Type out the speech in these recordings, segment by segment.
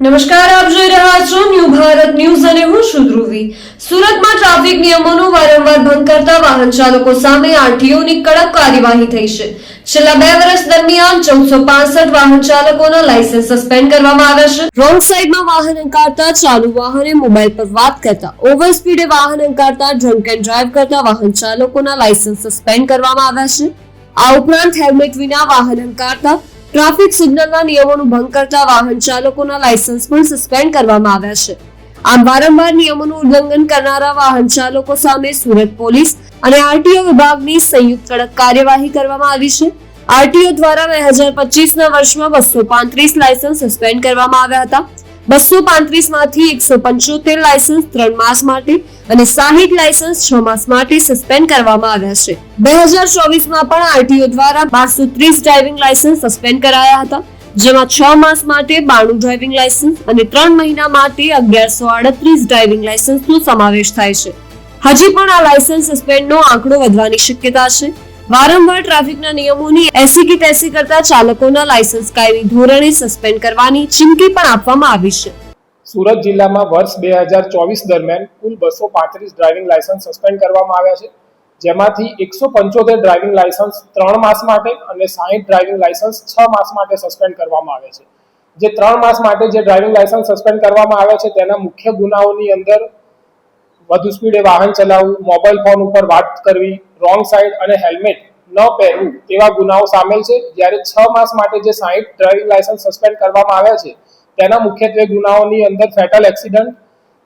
નમસ્કાર, આપ જોઈ રહ્યા છો ન્યૂ ભારત ન્યૂઝ અને હું છું ધ્રુવી. સુરતમાં ટ્રાફિક નિયમોનો વારંવાર ભંગ કરતા વાહન ચાલકો સામે આરટીઓની કડક કાર્યવાહી થઈ છે. છેલ્લા બે વર્ષ દરમિયાન ચૌદસો પાસઠ વાહન ચાલકોના લાયસન્સ સસ્પેન્ડ કરવામાં આવ્યા છે. રોંગ સાઈડમાં વાહન અંકારતા ચાલુ વાહને મોબાઈલ પર વાત કરતા, ઓવર સ્પીડે વાહન અંકારતા, ડ્રંક એન્ડ ડ્રાઈવ કરતા વાહન ચાલકોના લાયસન્સ સસ્પેન્ડ કરવામાં આવ્યા છે. આ ઉપરાંત હેલ્મેટ વિના વાહન અંકારતા ટ્રાફિક સિગ્નલના નિયમોનું ભંગ કરતા વાહન ચાલકોના લાયસન્સ પણ સસ્પેન્ડ કરવામાં આવ્યા છે. આમ વારંવાર નિયમોનું ઉલ્લંઘન કરનારા વાહન ચાલકો સામે સુરત પોલીસ અને આરટીઓ વિભાગની સંયુક્ત કડક કાર્યવાહી કરવામાં આવી છે. આરટીઓ દ્વારા બે હજાર પચીસના વર્ષમાં બસો પાંત્રીસ લાયસન્સ સસ્પેન્ડ કરવામાં આવ્યા હતા. બસો પાંત્રીસમાંથી એકસો પંચોતેર લાયસન્સ ત્રણ માસ માટે અને સાહીઠ લાયસન્સ છ માસ માટે સસ્પેન્ડ કરવામાં આવ્યા છે. બે હજાર ચોવીસમાં પણ આરટીઓ દ્વારા બારસો ત્રીસ ડ્રાઇવિંગ લાયસન્સ સસ્પેન્ડ કરાયા હતા, જેમાં છ માસ માટે બાણું ડ્રાઇવિંગ લાયસન્સ અને ત્રણ મહિના માટે અગિયારસો આડત્રીસ ડ્રાઇવિંગ લાયસન્સનો સમાવેશ થાય છે. હજી પણ આ લાયસન્સ સસ્પેન્ડનો આંકડો વધવાની શક્યતા છે. વારંવાર ટ્રાફિકના નિયમોની એસી કી તેસી કરતા ચાલકોના લાયસન્સ કાયમી ધોરણે સસ્પેન્ડ કરવાની ચીમકી પણ આપવામાં આવી છે. સુરત જિલ્લામાં વર્ષ બે હજાર ચોવીસ દરમિયાન કુલ બસો પાંત્રીસ ડ્રાઇવિંગ લાયસન્સ સસ્પેન્ડ કરવામાં આવ્યા છે. જેમાંથી એકસો પંચોતેર ડ્રાઇવિંગ લાયસન્સ ત્રણ માસ માટે અને સાહીઠ ડ્રાઇવિંગ લાયસન્સ છ માસ માટે સસ્પેન્ડ કરવામાં આવે છે. જે ત્રણ માસ માટે જે ડ્રાઇવિંગ લાયસન્સ સસ્પેન્ડ કરવામાં આવ્યા છે, તેના મુખ્ય ગુનાઓની અંદર વધુ સ્પીડે વાહન ચલાવવું, મોબાઈલ ફોન ઉપર વાત કરવી, રોંગ સાઈડ અને હેલ્મેટ ન પહેરવું તેવા ગુનાઓ સામેલ છે. જ્યારે છ માસ માટે જે સાહીઠ ડ્રાઇવિંગ લાયસન્સ સસ્પેન્ડ કરવામાં આવ્યા છે, તેના મુખ્યત્વે ગુનાઓની અંદર ફેટલ એક્સિડન્ટ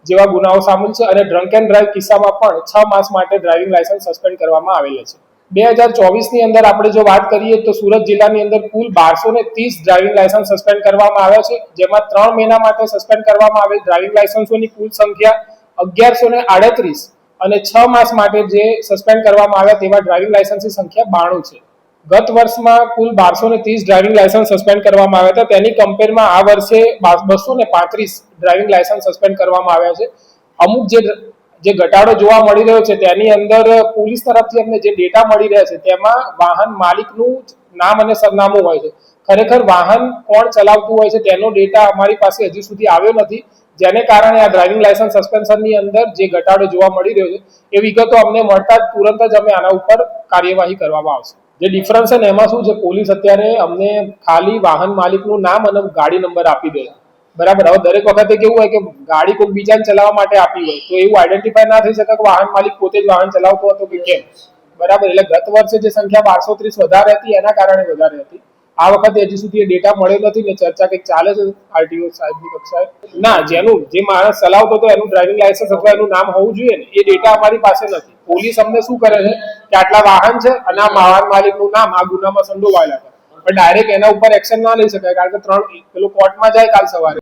જેવા ગુનાઓ સામેલ છે અને ડ્રંક એન્ડ ડ્રાઈવ કિસ્સામાં પણ છ માસ માટે ડ્રાઇવિંગ લાયસન્સ સસ્પેન્ડ કરવામાં આવેલા છે. બે હજાર ચોવીસની અંદર આપણે જો વાત કરીએ તો સુરત જિલ્લાની અંદર કુલ બારસો ને ત્રીસ ડ્રાઇવિંગ લાયસન્સ સસ્પેન્ડ કરવામાં આવ્યા છે, જેમાં ત્રણ મહિના માટે સસ્પેન્ડ કરવામાં આવેલ ડ્રાઇવિંગ લાયસન્સોની કુલ સંખ્યા અગિયારસો ને આડત્રીસ અને છ માસ માટે જે સસ્પેન્ડ કરવામાં આવ્યા તેવા ડ્રાઇવિંગ લાયસન્સની સંખ્યા બાણું છે. ગત વર્ષમાં કુલ બારસો ને ત્રીસ ડ્રાઇવિંગ લાયસન્સ સસ્પેન્ડ કરવામાં આવ્યા હતા. તેની કમ્પેરમાં આ વર્ષે બસો ને પાંત્રીસ ડ્રાઇવિંગ લાયસન્સ સસ્પેન્ડ કરવામાં આવ્યા છે. અમુક જે જે ઘટાડો જોવા મળી રહ્યો છે તેની અંદર પોલીસ તરફથી અમને જે ડેટા મળી રહ્યા છે તેમાં વાહન માલિકનું નામ અને સરનામું હોય છે. ખરેખર વાહન કોણ ચલાવતું હોય છે તેનો ડેટા અમારી પાસે હજી સુધી આવ્યો નથી. જેને કારણે આ ડ્રાઇવિંગ લાયસન્સ સસ્પેન્શનની અંદર જે ઘટાડો જોવા મળી રહ્યો છે, એ વિગતો અમને મળતા જ તુરંત જ અમે આના ઉપર કાર્યવાહી કરવામાં આવશે. જે ડિફરન્સ છે ને, એમાં શું છે, પોલીસ અત્યારે અમને ખાલી વાહન માલિકનું નામ અને ગાડી નંબર આપી દે બરાબર? હવે દરેક વખતે કેવું હોય કે ગાડી કોઈ બીજાને ચલાવવા માટે આપી હોય, તો એવું આઈડેન્ટિફાય ના થઈ શકે કે વાહન માલિક પોતે જ વાહન ચલાવતો હતો કે કેમ? બરાબર? એટલે ગત વર્ષે જે સંખ્યા બારસો ત્રીસ વધારે હતી, એના કારણે વધારે હતી. આ વખતે હજી સુધી એ ડેટા મળ્યો નથી ને ચર્ચા કંઈક ચાલે છે આરટીઓ સાહેબની કક્ષાએ? ના જેનું જે માણસ ચલાવતો હતો એનું ડ્રાઇવિંગ લાયસન્સ અથવા એનું નામ હોવું જોઈએ ને, એ ડેટા અમારી પાસે નથી. પોલીસ અમને શું કરે છે કે આટલા વાહન છે અને આ વાહન માલિકનું નામ આ ગુનામાં સંડોવાયેલા છે. પણ ડાયરેક્ટ એના ઉપર એક્શન ના લઈ શકાય, કારણ કે ત્રણ, પેલું કોર્ટમાં જાય કાલ સવારે.